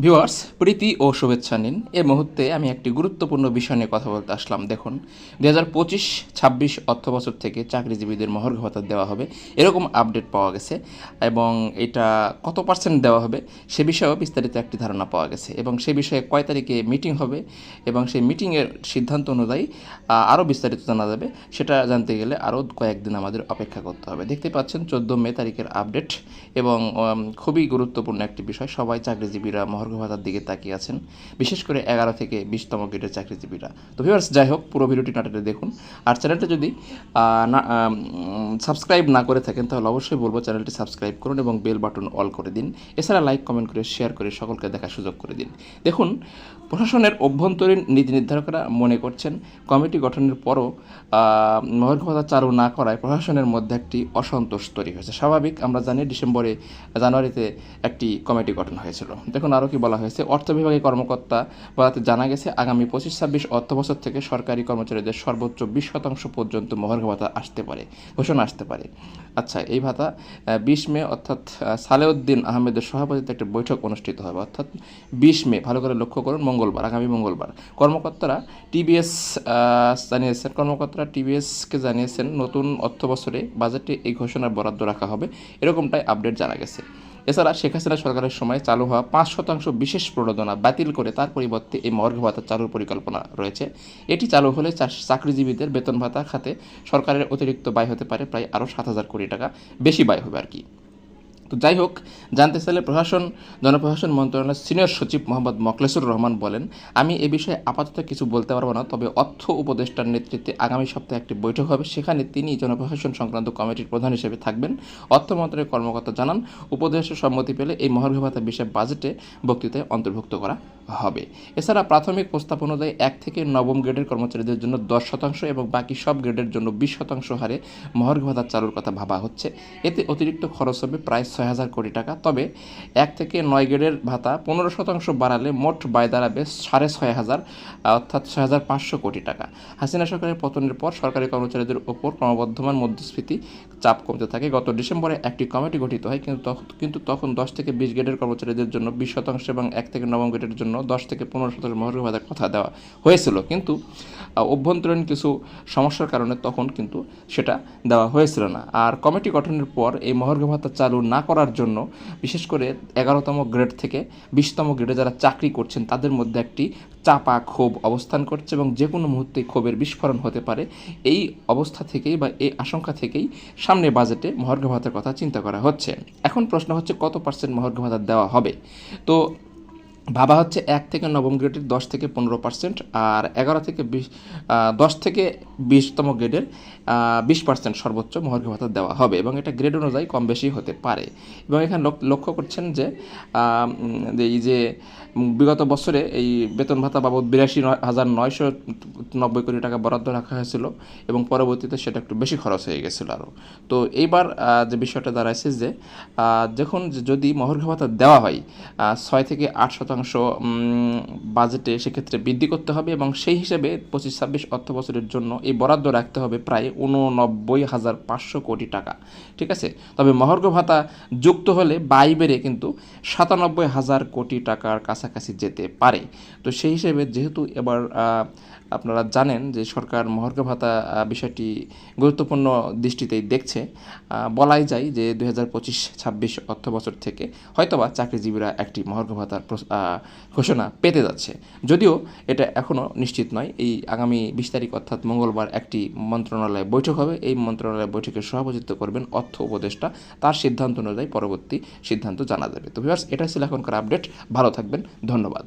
Viewers, প্রীতি ও শুভেচ্ছা নিন। এ মুহূর্তে আমি একটি গুরুত্বপূর্ণ বিষয় নিয়ে কথা বলতে আসলাম। দেখুন দু হাজার পঁচিশ, ছাব্বিশ অর্থ বছর থেকে চাকরিজীবীদের মহর্ঘ ভাতা দেওয়া হবে। এরকম আপডেট পাওয়া গেছে এবং এটা কত পার্সেন্ট দেওয়া হবে সে বিষয়েও বিস্তারিত একটি ধারণা পাওয়া গেছে এবং সে বিষয়ে কয় তারিখে মিটিং হবে এবং সেই মিটিংয়ের সিদ্ধান্ত অনুযায়ী আরও বিস্তারিত জানা যাবে। সেটা জানতে গেলে আরও কয়েকদিন আমাদের অপেক্ষা করতে হবে। দেখতে পাচ্ছেন, চোদ্দ মে তারিখের আপডেট এবং খুবই গুরুত্বপূর্ণ একটি বিষয়। সবাই চাকরিজীবীরা মহর্ঘ ভাতার দিকে তাকিয়ে আছেন, বিশেষ করে এগারো থেকে বিশতম গ্রেডের চাকরিজীবীরা। তো ভিউয়ার্স যাই হোক, পুরো ভিডিওটি নাটকে দেখুন। আর চ্যানেলটা যদি সাবস্ক্রাইব না করে থাকেন, তাহলে অবশ্যই বলব চ্যানেলটি সাবস্ক্রাইব করুন এবং বেল বাটন অল করে দিন। এছাড়া লাইক কমেন্ট করে শেয়ার করে সকলকে দেখার সুযোগ করে দিন। দেখুন প্রশাসনের অভ্যন্তরীণ নীতি নির্ধারকরা মনে করছেন কমিটি গঠনের পরও মহর্ঘ ভাতা চালু না করায় প্রশাসনের মধ্যে একটি অসন্তোষ তৈরি হয়েছে। স্বাভাবিক, আমরা জানি ডিসেম্বরে, জানুয়ারিতে একটি কমিটি গঠন হয়েছিল। দেখুন আরও কি বলা হয়েছে। অর্থ বিভাগের কর্মকর্তা বলাতে জানা গেছে, আগামী পঁচিশ, ছাব্বিশ অর্থ বছর থেকে সরকারি কর্মচারীদের সর্বোচ্চ বিশ শতাংশ পর্যন্ত মহর্ঘ ভাতা আসতে পারে, ঘোষণা আসতে পারে। আচ্ছা এই ভাতা বিশ মে, অর্থাৎ সালেউদ্দিন আহমেদের সভাপতিত্বে একটি বৈঠক অনুষ্ঠিত হবে। অর্থাৎ বিশ মে, ভালো করে লক্ষ্য করুন মঙ্গলবার, আগামী মঙ্গলবার। কর্মকর্তারা টিবিএস জানিয়েছেন, কর্মকর্তারা টিবিএসকে জানিয়েছেন, নতুন অর্থ বছরে বাজেটে এই ঘোষণার বরাদ্দ রাখা হবে, এরকমটাই আপডেট জানা গেছে। এছাড়া শেখ হাসিনা সরকারের সময় চালু হওয়া পাঁচ শতাংশ বিশেষ প্রণোদনা বাতিল করে তার পরিবর্তে এই মর্গ ভাতা চালুর পরিকল্পনা রয়েছে। এটি চালু হলে চাকরিজীবীদের বেতন ভাতা খাতে সরকারের অতিরিক্ত ব্যয় হতে পারে প্রায় আরও সাত হাজার কোটি টাকা, বেশি ব্যয় হবে আর কি। তো যাই হোক, জানতে চাইলে প্রশাসন, জনপ্রশাসন মন্ত্রণালয়ের সিনিয়র সচিব মোহাম্মদ মকলেসুর রহমান বলেন, আমি এ বিষয়ে আপাতত কিছু বলতে পারব না, তবে অর্থ উপদেষ্টার নেতৃত্বে আগামী সপ্তাহে একটি বৈঠক হবে। সেখানে তিনি জনপ্রশাসন সংক্রান্ত কমিটির প্রধান হিসেবে থাকবেন। অর্থ মন্ত্রণালয়ের কর্মকর্তা জানান উপদেষ্টার সম্মতি পেলে এই মহার্ঘ ভাতা বিষয়ে বাজেটে বক্তৃতায় অন্তর্ভুক্ত করা হবে। এছাড়া প্রাথমিক প্রস্তাব অনুযায়ী এক থেকে নবম গ্রেডের কর্মচারীদের জন্য দশ শতাংশ এবং বাকি সব গ্রেডের জন্য বিশ শতাংশ হারে মহার্ঘ ভাতা চালুর কথা ভাবা হচ্ছে। এতে অতিরিক্ত খরচ হবে প্রায় হাজার কোটি টাকা। তবে এক থেকে নয় গ্রেডের ভাতা পনেরো শতাংশ বাড়ালে মোট ব্যয় দাঁড়াবে সাড়ে ছয় হাজার, অর্থাৎ ছয় হাজার পাঁচশো কোটি টাকা। হাসিনা সরকারের পতনের পর সরকারি কর্মচারীদের ওপর ক্রমবর্ধমান মুদ্রাস্ফীতি চাপ কমতে থাকে। গত ডিসেম্বরে একটি কমিটি গঠিত হয়, কিন্তু কিন্তু তখন দশ থেকে বিশ গ্রেডের কর্মচারীদের জন্য বিশ শতাংশ এবং এক থেকে নবম গ্রেডের জন্য দশ থেকে পনেরো শতাংশ মহার্ঘ ভাতার কথা দেওয়া হয়েছিল। কিন্তু অভ্যন্তরীণ কিছু সমস্যার কারণে তখন কিন্তু সেটা দেওয়া হয়েছিল না। আর কমিটি গঠনের পর এই মহার্ঘ ভাতা চালু না করার জন্য, বিশেষ করে এগারোতম গ্রেড থেকে বিশতম গ্রেডে যারা চাকরি করছেন, তাদের মধ্যে একটি চাপা ক্ষোভ অবস্থান করছে এবং যে কোনো মুহূর্তে ক্ষোভের বিস্ফোরণ হতে পারে। এই অবস্থা থেকেই বা এই আশঙ্কা থেকেই সামনে বাজেটে মহার্ঘ ভাতার কথা চিন্তা করা হচ্ছে। এখন প্রশ্ন হচ্ছে, কত পার্সেন্ট মহার্ঘ ভাতা দেওয়া হবে? তো ভাবা হচ্ছে, এক থেকে নবম গ্রেডের দশ থেকে পনেরো পার্সেন্ট আর এগারো থেকে বিশ দশ থেকে বিশতম গ্রেডের বিশ পার্সেন্ট সর্বোচ্চ মহার্ঘ ভাতা দেওয়া হবে এবং এটা গ্রেড অনুযায়ী কম বেশি হতে পারে। এবং এখানে লক- লক্ষ্য করছেন যে এই যে বিগত বছরে এই বেতন ভাতা বাবদ বিরাশি হাজার নয়শো নব্বই কোটি টাকা বরাদ্দ রাখা হয়েছিল এবং পরবর্তীতে সেটা একটু বেশি খরচ হয়ে গেছিল আরও। তো এইবার যে বিষয়টা দাঁড়াইছে যে যখন যদি মহার্ঘ ভাতা দেওয়া হয় ছয় থেকে আট শতাংশ বাজেটে সেক্ষেত্রে বৃদ্ধি করতে হবে এবং সেই হিসেবে পঁচিশ ছাব্বিশ অর্থ বছরের জন্য এই বরাদ্দ রাখতে হবে প্রায় উননব্বই হাজার পাঁচশো কোটি টাকা, ঠিক আছে? তবে মহার্ঘ ভাতা যুক্ত হলে বাই বেড়ে কিন্তু সাতানব্বই হাজার কোটি টাকার কাছাকাছি যেতে পারে। তো সেই হিসেবে যেহেতু এবার আপনারা জানেন যে সরকার মহার্ঘ ভাতা বিষয়টি গুরুত্বপূর্ণ দৃষ্টিতেই দেখছে বলাই যায় যে দু হাজার পঁচিশ ছাব্বিশ অর্থ বছর থেকে হয়তোবা চাকরিজীবীরা একটি মহার্ঘ ভাতার ঘোষণা পেতে যাচ্ছে। যদিও এটা এখনও নিশ্চিত নয়, এই আগামী বিশ তারিখ অর্থাৎ মঙ্গলবার একটি মন্ত্রণালয়ে বৈঠক হবে। এই মন্ত্রণালয় বৈঠকে সভাপতিত্ব করবেন অর্থ উপদেষ্টা। তার সিদ্ধান্ত অনুযায়ী পরবর্তী সিদ্ধান্ত জানা যাবে। তো ভিউয়ার্স এটা ছিল এখনকার আপডেট ভালো থাকবেন। ধন্যবাদ।